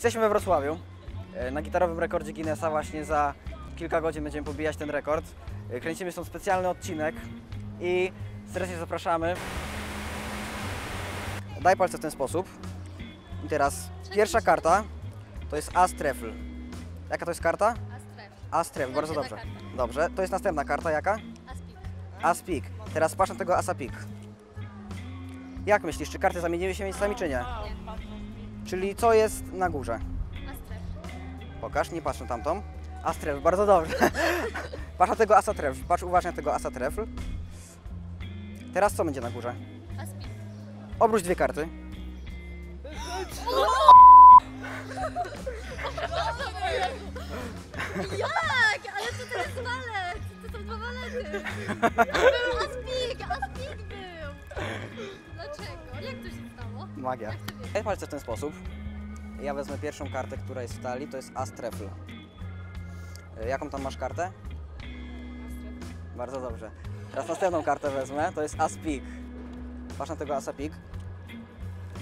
Jesteśmy we Wrocławiu. E, Na gitarowym rekordzie Guinnessa właśnie za kilka godzin będziemy pobijać ten rekord. E, Kręcimy stąd specjalny odcinek i serdecznie zapraszamy. Daj palce w ten sposób. I teraz pierwsza karta to jest As Trefl. Jaka to jest karta? As Trefl, bardzo dobrze. Dobrze, to jest następna karta, jaka? As Pik. Teraz patrz na tego Asa Pik. Jak myślisz, czy karty zamieniły się miejscami, czy nie? Czyli co jest na górze? Astref. Pokaż, nie patrz na tamtą. As Trefl, bardzo dobrze. patrz na tego Asa Trefl, patrz uważnie na tego Asa Trefl. Teraz co będzie na górze? Aspik. Obróć dwie karty. Jak? Był Aspik! Aspik był! Dlaczego? Jak to się stało? Magia. Jak to wiesz? Daj palce w ten sposób. Ja wezmę pierwszą kartę, która jest w talii, to jest As Trefl. Y, Jaką tam masz kartę? Bardzo dobrze. Teraz następną kartę wezmę, to jest As Pik. Patrz na tego Asa Pik.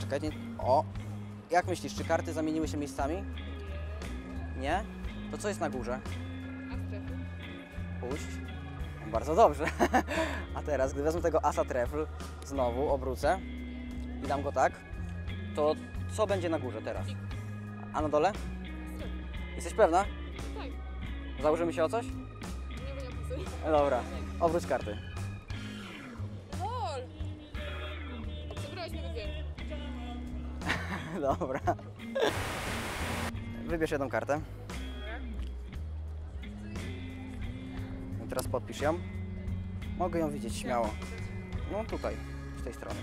Czekaj, nie... O! Jak myślisz, czy karty zamieniły się miejscami? Nie? To co jest na górze? Puść. Bardzo dobrze. A teraz, gdy wezmę tego Asa Trefl, znowu obrócę i dam go tak, to co będzie na górze teraz? A na dole? Jesteś pewna? Tak. Założymy się o coś? Nie. No dobra, obróć karty. LOL! Zebrałeś mi dwie. Dobra. Wybierz jedną kartę. Teraz podpisz ją. Mogę ją widzieć śmiało. No tutaj, z tej strony.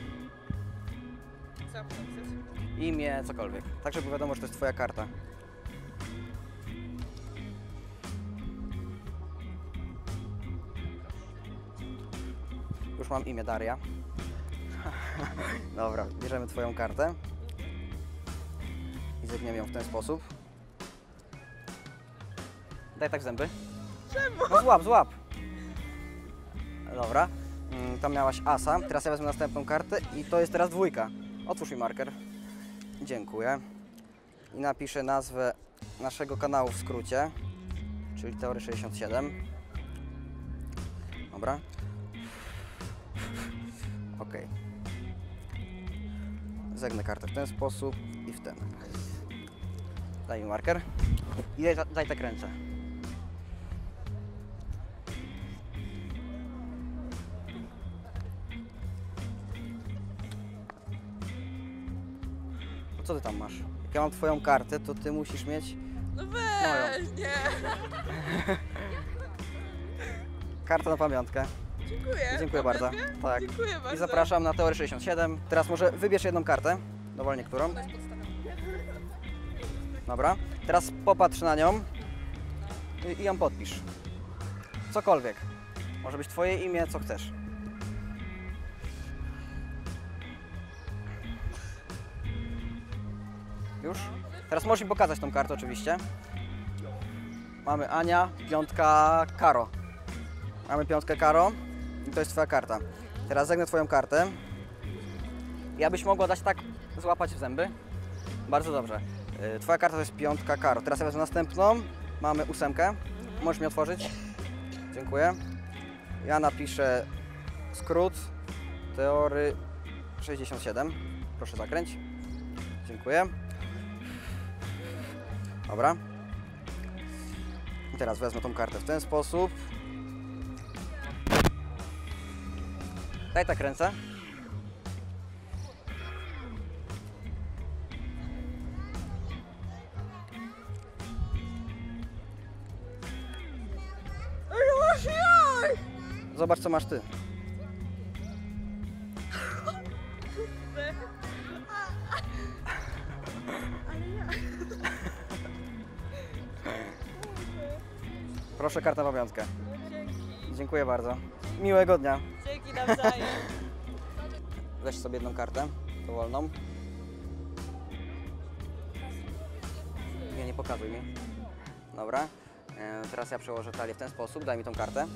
Imię, cokolwiek. Tak, żeby wiadomo, że to jest twoja karta. Już mam imię Daria. Dobra, bierzemy twoją kartę. I zegniemy ją w ten sposób. Daj tak w zęby. No złap, złap. Dobra. Mm, Tam miałaś asa. Teraz ja wezmę następną kartę i to jest teraz dwójka. Otwórz mi marker. Dziękuję. I napiszę nazwę naszego kanału w skrócie, czyli Teory 67. Dobra. Ok. Zegnę kartę w ten sposób i w ten. Daj mi marker. I daj, daj tak ręce. Co ty tam masz? Jak ja mam twoją kartę, to ty musisz mieć No weź, nie. kartę na pamiątkę. Dziękuję. Dziękuję bardzo. Tak. Dziękuję bardzo. I zapraszam na Teory 67. Teraz może wybierz jedną kartę, dowolnie którą. Dobra. Teraz popatrz na nią i, i ją podpisz. Cokolwiek. Może być twoje imię, co chcesz. Już? Teraz możesz mi pokazać tą kartę oczywiście. Mamy Ania, piątka Karo. Mamy piątkę Karo i to jest twoja karta. Teraz zegnę twoją kartę. Ja byś mogła dać tak złapać w zęby. Bardzo dobrze. Y, Twoja karta to jest piątka Karo. Teraz ja wezmę następną. Mamy ósemkę. Możesz mi otworzyć? Dziękuję. Ja napiszę skrót teory 67. Proszę zakręć. Dziękuję. Dobra. I teraz wezmę tą kartę w ten sposób. Daj tak ręce. Zobacz, co masz ty. Proszę, karta pamiątkę. Dziękuję bardzo. Miłego dnia. Dzięki nawzajem. Weź sobie jedną kartę, dowolną. Nie, nie pokazuj mi. Dobra. E, teraz ja przełożę talię w ten sposób. Daj mi tą kartę.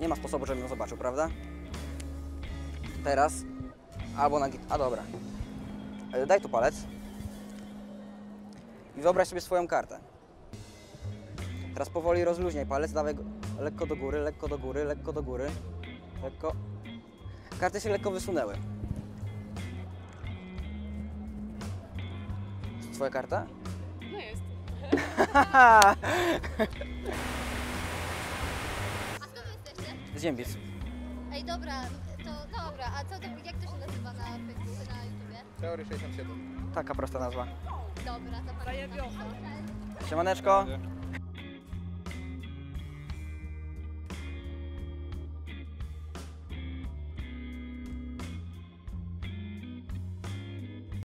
Nie ma sposobu, żebym ją zobaczył, prawda? Teraz albo na git... A dobra. E, daj tu palec. I wyobraź sobie swoją kartę. Teraz powoli rozluźniaj palec, dawaj go lekko do góry, lekko do góry, lekko do góry. Lekko. Karty się lekko wysunęły. To twoja karta? No jest. A skąd wy jesteście? Z Ziembic. Ej, dobra, to dobra, a co to, jak to się nazywa na Facebooku, na YouTubie? Teorii 67. Taka prosta nazwa. Dobra, to Zajebią. Siemaneczko.